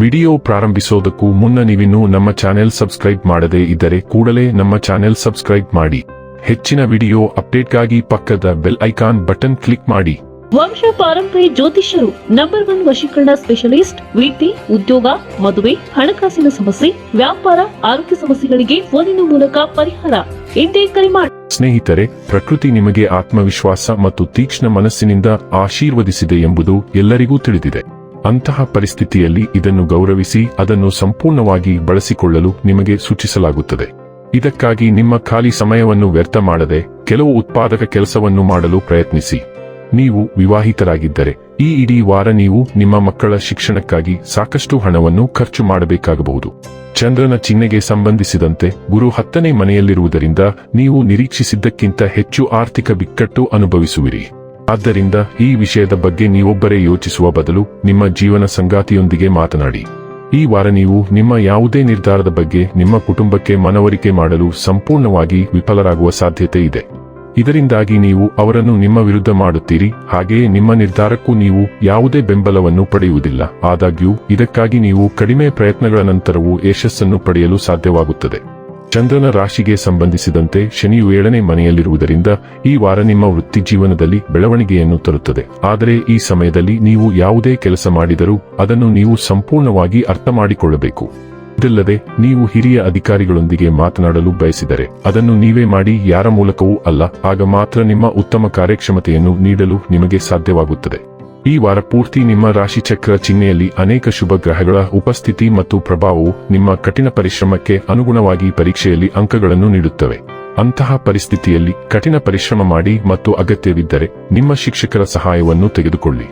Video ಪ್ರಾರಂಭಿಸೋದಕ್ಕೂ ಮುನ್ನ ನೀವಿನ್ನೂ ನಮ್ಮ ಚಾನೆಲ್ ಸಬ್ಸ್ಕ್ರೈಬ್ ಮಾಡದೇ ಇದ್ದರೆ ಕೂಡಲೇ ನಮ್ಮ ಚಾನೆಲ್ ಸಬ್ಸ್ಕ್ರೈಬ್ ಮಾಡಿ. ಹೆಚ್ಚಿನ ವಿಡಿಯೋ ಅಪ್ಡೇಟ್ಗಾಗಿ ಪಕ್ಕದ ಬೆಲ್ ಐಕಾನ್ ಬಟನ್ ಕ್ಲಿಕ್ ಮಾಡಿ. ವಂಶ ಪಾರಂಪರಿ ಜ್ಯೋತಿಷ್ಯರು ನಂಬರ್ ಒನ್ ವಶೀಕರಣ ಸ್ಪೆಷಲಿಸ್ಟ್ ವಿದ್ಯೆ ಉದ್ಯೋಗ ಮದುವೆ ಹಣಕಾಸಿನ ಸಮಸ್ಯೆ ವ್ಯಾಪಾರ ಆರೋಗ್ಯ ಸಮಸ್ಯೆಗಳಿಗೆ ಫೋನಿನ ಮೂಲಕ ಪರಿಹಾರ. ಎಂದೇ ಕರೆ ಮಾಡಿ. ಸ್ನೇಹಿತರೆ ಪ್ರಕೃತಿ ನಿಮಗೆ ಆತ್ಮವಿಶ್ವಾಸ ಮತ್ತು ತೀಕ್ಷ್ಣ ಮನಸ್ಸಿನಿಂದ ಆಶೀರ್ವದಿಸಿದೆ ಎಂಬುದು ಎಲ್ಲರಿಗೂ ತಿಳಿದಿದೆ. ಅಂತಹ ಪರಿಸ್ಥಿತಿಯಲ್ಲಿ ಇದನ್ನು ಗೌರವಿಸಿ ಅದನ್ನು ಸಂಪೂರ್ಣವಾಗಿ ಬಳಸಿಕೊಳ್ಳಲು ನಿಮಗೆ ಸೂಚಿಸಲಾಗುತ್ತದೆ. ಇದಕ್ಕಾಗಿ ನಿಮ್ಮ ಖಾಲಿ ಸಮಯವನ್ನು ವ್ಯರ್ಥ ಮಾಡದೆ ಕೆಲವು ಉತ್ಪಾದಕ ಕೆಲಸವನ್ನು ಮಾಡಲು ಪ್ರಯತ್ನಿಸಿ. ನೀವು ವಿವಾಹಿತರಾಗಿದ್ದರೆ, ಈ ಇಡೀ ವಾರ ನೀವು ನಿಮ್ಮ ಮಕ್ಕಳ ಶಿಕ್ಷಣಕ್ಕಾಗಿ ಸಾಕಷ್ಟು ಹಣವನ್ನು ಖರ್ಚು ಮಾಡಬೇಕಾಗಬಹುದು. ಚಂದ್ರನ ಚಿಹ್ನೆಗೆ ಸಂಬಂಧಿಸಿದಂತೆ ಗುರು ಹತ್ತನೇ ಮನೆಯಲ್ಲಿರುವುದರಿಂದ ನೀವು ನಿರೀಕ್ಷಿಸಿದ್ದಕ್ಕಿಂತ ಹೆಚ್ಚು ಆರ್ಥಿಕ ಬಿಕ್ಕಟ್ಟು ಅನುಭವಿಸುವಿರಿ. ಆದ್ದರಿಂದ ಈ ವಿಷಯದ ಬಗ್ಗೆ ನೀವೊಬ್ಬರೇ ಯೋಚಿಸುವ ಬದಲು ನಿಮ್ಮ ಜೀವನ ಸಂಗಾತಿಯೊಂದಿಗೆ ಮಾತನಾಡಿ. ಈ ವಾರ ನೀವು ನಿಮ್ಮ ಯಾವುದೇ ನಿರ್ಧಾರದ ಬಗ್ಗೆ ನಿಮ್ಮ ಕುಟುಂಬಕ್ಕೆ ಮನವರಿಕೆ ಮಾಡಲು ಸಂಪೂರ್ಣವಾಗಿ ವಿಫಲರಾಗುವ ಸಾಧ್ಯತೆ ಇದೆ. ಇದರಿಂದಾಗಿ ನೀವು ಅವರನ್ನು ನಿಮ್ಮ ವಿರುದ್ಧ ಮಾಡುತ್ತೀರಿ, ಹಾಗೆಯೇ ನಿಮ್ಮ ನಿರ್ಧಾರಕ್ಕೂ ನೀವು ಯಾವುದೇ ಬೆಂಬಲವನ್ನು ಪಡೆಯುವುದಿಲ್ಲ. ಆದಾಗ್ಯೂ, ಇದಕ್ಕಾಗಿ ನೀವು ಕಡಿಮೆ ಪ್ರಯತ್ನಗಳ ನಂತರವೂ ಯಶಸ್ಸನ್ನು ಪಡೆಯಲು ಸಾಧ್ಯವಾಗುತ್ತದೆ. ಚಂದ್ರನ ರಾಶಿಗೆ ಸಂಬಂಧಿಸಿದಂತೆ ಶನಿಯು ಏಳನೇ ಮನೆಯಲ್ಲಿರುವುದರಿಂದ ಈ ವಾರ ನಿಮ್ಮ ವೃತ್ತಿ ಜೀವನದಲ್ಲಿ ಬೆಳವಣಿಗೆಯನ್ನು ತರುತ್ತದೆ. ಆದರೆ ಈ ಸಮಯದಲ್ಲಿ ನೀವು ಯಾವುದೇ ಕೆಲಸ ಮಾಡಿದರೂ ಅದನ್ನು ನೀವು ಸಂಪೂರ್ಣವಾಗಿ ಅರ್ಥ ಮಾಡಿಕೊಳ್ಳಬೇಕು. ಇದಲ್ಲದೆ ನೀವು ಹಿರಿಯ ಅಧಿಕಾರಿಗಳೊಂದಿಗೆ ಮಾತನಾಡಲು ಬಯಸಿದರೆ ಅದನ್ನು ನೀವೇ ಮಾಡಿ ಯಾರ ಮೂಲಕವೂ ಅಲ್ಲ, ಆಗ ಮಾತ್ರ ನಿಮ್ಮ ಉತ್ತಮ ಕಾರ್ಯಕ್ಷಮತೆಯನ್ನು ನೀಡಲು ನಿಮಗೆ ಸಾಧ್ಯವಾಗುತ್ತದೆ. ಈ ವಾರ ಪೂರ್ತಿ ನಿಮ್ಮ ರಾಶಿಚಕ್ರ ಚಿಹ್ನೆಯಲ್ಲಿ ಅನೇಕ ಶುಭ ಗ್ರಹಗಳ ಉಪಸ್ಥಿತಿ ಮತ್ತು ಪ್ರಭಾವವು ನಿಮ್ಮ ಕಠಿಣ ಪರಿಶ್ರಮಕ್ಕೆ ಅನುಗುಣವಾಗಿ ಪರೀಕ್ಷೆಯಲ್ಲಿ ಅಂಕಗಳನ್ನು ನೀಡುತ್ತವೆ. ಅಂತಹ ಪರಿಸ್ಥಿತಿಯಲ್ಲಿ ಕಠಿಣ ಪರಿಶ್ರಮ ಮಾಡಿ ಮತ್ತು ಅಗತ್ಯವಿದ್ದರೆ ನಿಮ್ಮ ಶಿಕ್ಷಕರ ಸಹಾಯವನ್ನು ತೆಗೆದುಕೊಳ್ಳಿ.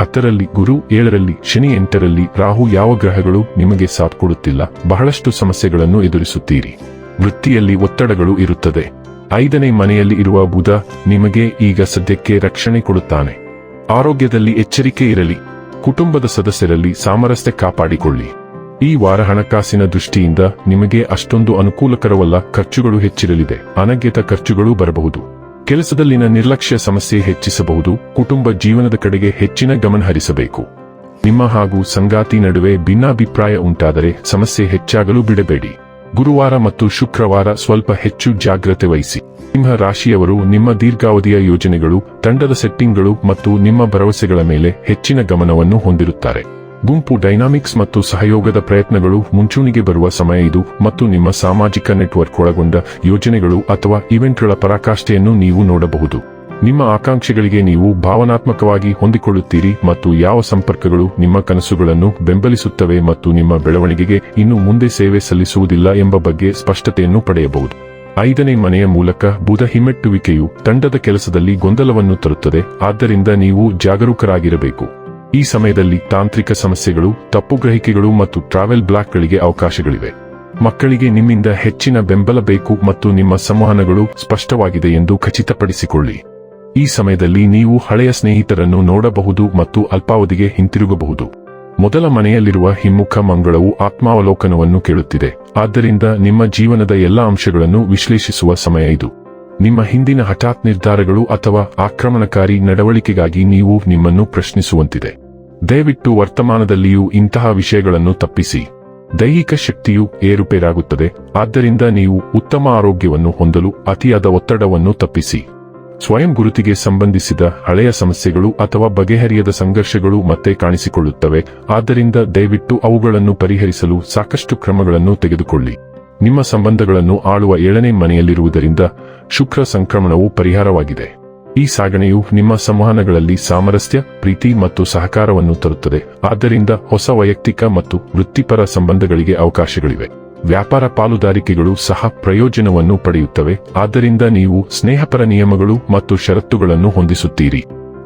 ಹತ್ತರಲ್ಲಿ ಗುರು, ಏಳರಲ್ಲಿ ಶನಿ, ಎಂಟರಲ್ಲಿ ರಾಹು ಯಾವ ಗ್ರಹಗಳು ನಿಮಗೆ ಸಾಥ್ ಕೊಡುತ್ತಿಲ್ಲ, ಬಹಳಷ್ಟು ಸಮಸ್ಯೆಗಳನ್ನು ಎದುರಿಸುತ್ತೀರಿ. ವೃತ್ತಿಯಲ್ಲಿ ಒತ್ತಡಗಳು ಇರುತ್ತದೆ. ಐದನೇ ಮನೆಯಲ್ಲಿ ಇರುವ ಬುಧ ನಿಮಗೆ ಈಗ ಸದ್ಯಕ್ಕೆ ರಕ್ಷಣೆ ಕೊಡುತ್ತಾನೆ. ಆರೋಗ್ಯದಲ್ಲಿ ಎಚ್ಚರಿಕೆ ಇರಲಿ. ಕುಟುಂಬದ ಸದಸ್ಯರಲ್ಲಿ ಸಾಮರಸ್ಯ ಕಾಪಾಡಿಕೊಳ್ಳಿ. ಈ ವಾರ ಹಣಕಾಸಿನ ದೃಷ್ಟಿಯಿಂದ ನಿಮಗೆ ಅಷ್ಟೊಂದು ಅನುಕೂಲಕರವಲ್ಲ, ಖರ್ಚುಗಳು ಹೆಚ್ಚಿರಲಿದೆ. ಅನಗ್ಯತ ಖರ್ಚುಗಳು ಬರಬಹುದು. ಕೆಲಸದಲ್ಲಿನ ನಿರ್ಲಕ್ಷ್ಯ ಸಮಸ್ಯೆ ಹೆಚ್ಚಿಸಬಹುದು. ಕುಟುಂಬ ಜೀವನದ ಕಡೆಗೆ ಹೆಚ್ಚಿನ ಗಮನ ಹರಿಸಬೇಕು. ನಿಮ್ಮ ಹಾಗೂ ಸಂಗಾತಿ ನಡುವೆ ಭಿನ್ನಾಭಿಪ್ರಾಯ ಉಂಟಾದರೆ ಸಮಸ್ಯೆ ಹೆಚ್ಚಾಗಲು ಬಿಡಬೇಡಿ. ಗುರುವಾರ ಮತ್ತು ಶುಕ್ರವಾರ ಸ್ವಲ್ಪ ಹೆಚ್ಚು ಜಾಗ್ರತೆ ವಹಿಸಿ. ಸಿಂಹ ರಾಶಿಯವರು ನಿಮ್ಮ ದೀರ್ಘಾವಧಿಯ ಯೋಜನೆಗಳು, ತಂಡದ ಸೆಟ್ಟಿಂಗ್ಗಳು ಮತ್ತು ನಿಮ್ಮ ಭರವಸೆಗಳ ಮೇಲೆ ಹೆಚ್ಚಿನ ಗಮನವನ್ನು ಹೊಂದಿರುತ್ತಾರೆ. ಗುಂಪು ಡೈನಾಮಿಕ್ಸ್ ಮತ್ತು ಸಹಯೋಗದ ಪ್ರಯತ್ನಗಳು, ಮುಂಚೂಣಿಗೆ ಬರುವ ಸಮಯ ಇದು ಮತ್ತು ನಿಮ್ಮ ಸಾಮಾಜಿಕ ನೆಟ್ವರ್ಕ್ ಒಳಗೊಂಡ ಯೋಜನೆಗಳು ಅಥವಾ ಇವೆಂಟ್ಗಳ ಪರಾಕಾಷ್ಠೆಯನ್ನು ನೀವು ನೋಡಬಹುದು. ನಿಮ್ಮ ಆಕಾಂಕ್ಷೆಗಳಿಗೆ ನೀವು ಭಾವನಾತ್ಮಕವಾಗಿ ಹೊಂದಿಕೊಳ್ಳುತ್ತೀರಿ ಮತ್ತು ಯಾವ ಸಂಪರ್ಕಗಳು ನಿಮ್ಮ ಕನಸುಗಳನ್ನು ಬೆಂಬಲಿಸುತ್ತವೆ ಮತ್ತು ನಿಮ್ಮ ಬೆಳವಣಿಗೆಗೆ ಇನ್ನು ಮುಂದೆ ಸೇವೆ ಸಲ್ಲಿಸುವುದಿಲ್ಲ ಎಂಬ ಬಗ್ಗೆ ಸ್ಪಷ್ಟತೆಯನ್ನು ಪಡೆಯಬಹುದು. ಐದನೇ ಮನೆಯ ಮೂಲಕ ಬುಧ ಹಿಮ್ಮೆಟ್ಟುವಿಕೆಯು ತಂಡದ ಕೆಲಸದಲ್ಲಿ ಗೊಂದಲವನ್ನು ತರುತ್ತದೆ. ಆದ್ದರಿಂದ ನೀವು ಜಾಗರೂಕರಾಗಿರಬೇಕು. ಈ ಸಮಯದಲ್ಲಿ ತಾಂತ್ರಿಕ ಸಮಸ್ಯೆಗಳು, ತಪ್ಪು ಗ್ರಹಿಕೆಗಳು ಮತ್ತು ಟ್ರಾವೆಲ್ ಬ್ಲಾಕ್ಗಳಿಗೆ ಅವಕಾಶಗಳಿವೆ. ಮಕ್ಕಳಿಗೆ ನಿಮ್ಮಿಂದ ಹೆಚ್ಚಿನ ಬೆಂಬಲ ಬೇಕು ಮತ್ತು ನಿಮ್ಮ ಸಂವಹನಗಳು ಸ್ಪಷ್ಟವಾಗಿದೆ ಎಂದು ಖಚಿತಪಡಿಸಿಕೊಳ್ಳಿ. ಈ ಸಮಯದಲ್ಲಿ ನೀವು ಹಳೆಯ ಸ್ನೇಹಿತರನ್ನು ನೋಡಬಹುದು ಮತ್ತು ಅಲ್ಪಾವಧಿಗೆ ಹಿಂತಿರುಗಬಹುದು. ಮೊದಲ ಮನೆಯಲ್ಲಿರುವ ಹಿಮ್ಮುಖ ಮಂಗಳವು ಆತ್ಮಾವಲೋಕನವನ್ನು ಕೇಳುತ್ತಿದೆ. ಆದ್ದರಿಂದ ನಿಮ್ಮ ಜೀವನದ ಎಲ್ಲಾ ಅಂಶಗಳನ್ನು ವಿಶ್ಲೇಷಿಸುವ ಸಮಯ ಇದು. ನಿಮ್ಮ ಹಿಂದಿನ ಹಠಾತ್ ನಿರ್ಧಾರಗಳು ಅಥವಾ ಆಕ್ರಮಣಕಾರಿ ನಡವಳಿಕೆಗಾಗಿ ನೀವು ನಿಮ್ಮನ್ನು ಪ್ರಶ್ನಿಸುವಂತಿದೆ. ದಯವಿಟ್ಟು ವರ್ತಮಾನದಲ್ಲಿಯೂ ಇಂತಹ ವಿಷಯಗಳನ್ನು ತಪ್ಪಿಸಿ. ದೈಹಿಕ ಶಕ್ತಿಯು ಏರುಪೇರಾಗುತ್ತದೆ. ಆದ್ದರಿಂದ ನೀವು ಉತ್ತಮ ಆರೋಗ್ಯವನ್ನು ಹೊಂದಲು ಅತಿಯಾದ ಒತ್ತಡವನ್ನು ತಪ್ಪಿಸಿ. ಸ್ವಯಂ ಗುರುತಿಗೆ ಸಂಬಂಧಿಸಿದ ಹಳೆಯ ಸಮಸ್ಯೆಗಳು ಅಥವಾ ಬಗೆಹರಿಯದ ಸಂಘರ್ಷಗಳು ಮತ್ತೆ ಕಾಣಿಸಿಕೊಳ್ಳುತ್ತವೆ, ಆದ್ದರಿಂದ ದಯವಿಟ್ಟು ಅವುಗಳನ್ನು ಪರಿಹರಿಸಲು ಸಾಕಷ್ಟು ಕ್ರಮಗಳನ್ನು ತೆಗೆದುಕೊಳ್ಳಿ. ನಿಮ್ಮ ಸಂಬಂಧಗಳನ್ನು ಆಳುವ ಏಳನೇ ಮನೆಯಲ್ಲಿರುವುದರಿಂದ ಶುಕ್ರ ಸಂಕ್ರಮಣವು ಪರಿಹಾರವಾಗಿದೆ. ಈ ಸಾಗಣೆಯು ನಿಮ್ಮ ಸಂವಹನಗಳಲ್ಲಿ ಸಾಮರಸ್ಯ, ಪ್ರೀತಿ ಮತ್ತು ಸಹಕಾರವನ್ನು ತರುತ್ತದೆ, ಆದ್ದರಿಂದ ಹೊಸ ವೈಯಕ್ತಿಕ ಮತ್ತು ವೃತ್ತಿಪರ ಸಂಬಂಧಗಳಿಗೆ ಅವಕಾಶಗಳಿವೆ. ವ್ಯಾಪಾರ ಪಾಲುದಾರಿಕೆಗಳು ಸಹ ಪ್ರಯೋಜನವನ್ನು ಪಡೆಯುತ್ತವೆ. ಆದ್ದರಿಂದ ನೀವು ಸ್ನೇಹಪರ ನಿಯಮಗಳು ಮತ್ತು ಷರತ್ತುಗಳನ್ನು ಹೊಂದಿಸುತ್ತೀರಿ.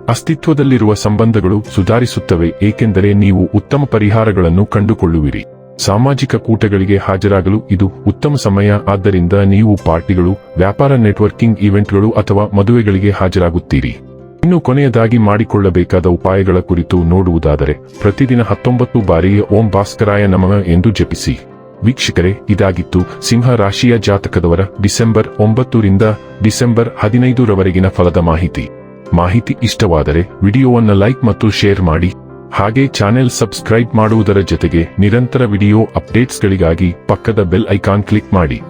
ಅಸ್ತಿತ್ವದಲ್ಲಿರುವ ಸಂಬಂಧಗಳು ಸುಧಾರಿಸುತ್ತವೆ, ಏಕೆಂದರೆ ನೀವು ಉತ್ತಮ ಪರಿಹಾರಗಳನ್ನು ಕಂಡುಕೊಳ್ಳುವಿರಿ. ಸಾಮಾಜಿಕ ಕೂಟಗಳಿಗೆ ಹಾಜರಾಗಲು ಇದು ಉತ್ತಮ ಸಮಯ. ಆದ್ದರಿಂದ ನೀವು ಪಾರ್ಟಿಗಳು, ವ್ಯಾಪಾರ ನೆಟ್ವರ್ಕಿಂಗ್ ಇವೆಂಟ್ಗಳು ಅಥವಾ ಮದುವೆಗಳಿಗೆ ಹಾಜರಾಗುತ್ತೀರಿ. ಇನ್ನು ಕೊನೆಯದಾಗಿ ಮಾಡಿಕೊಳ್ಳಬೇಕಾದ ಉಪಾಯಗಳ ಕುರಿತು ನೋಡುವುದಾದರೆ, ಪ್ರತಿದಿನ ಹತ್ತೊಂಬತ್ತು ಬಾರಿ ಓಂ ಭಾಸ್ಕರಾಯ ನಮಃ ಎಂದು ಜಪಿಸಿ. ವೀಕ್ಷಕರೇ, ಇದಾಗಿತ್ತು ಸಿಂಹ ರಾಶಿಯ ಜಾತಕದವರ ಡಿಸೆಂಬರ್ ಒಂಬತ್ತರಿಂದ ಡಿಸೆಂಬರ್ ಹದಿನೈದರವರೆಗಿನ ಫಲದ ಮಾಹಿತಿ. ಮಾಹಿತಿ ಇಷ್ಟವಾದರೆ ವಿಡಿಯೋವನ್ನು ಲೈಕ್ ಮತ್ತು ಶೇರ್ ಮಾಡಿ. ಹಾಗೆ ಚಾನೆಲ್ ಸಬ್ಸ್ಕ್ರೈಬ್ ಮಾಡುವುದರ ಜೊತೆಗೆ ನಿರಂತರ ವಿಡಿಯೋ ಅಪ್ಡೇಟ್ಸ್ಗಳಿಗಾಗಿ ಪಕ್ಕದ ಬೆಲ್ ಐಕಾನ್ ಕ್ಲಿಕ್ ಮಾಡಿ.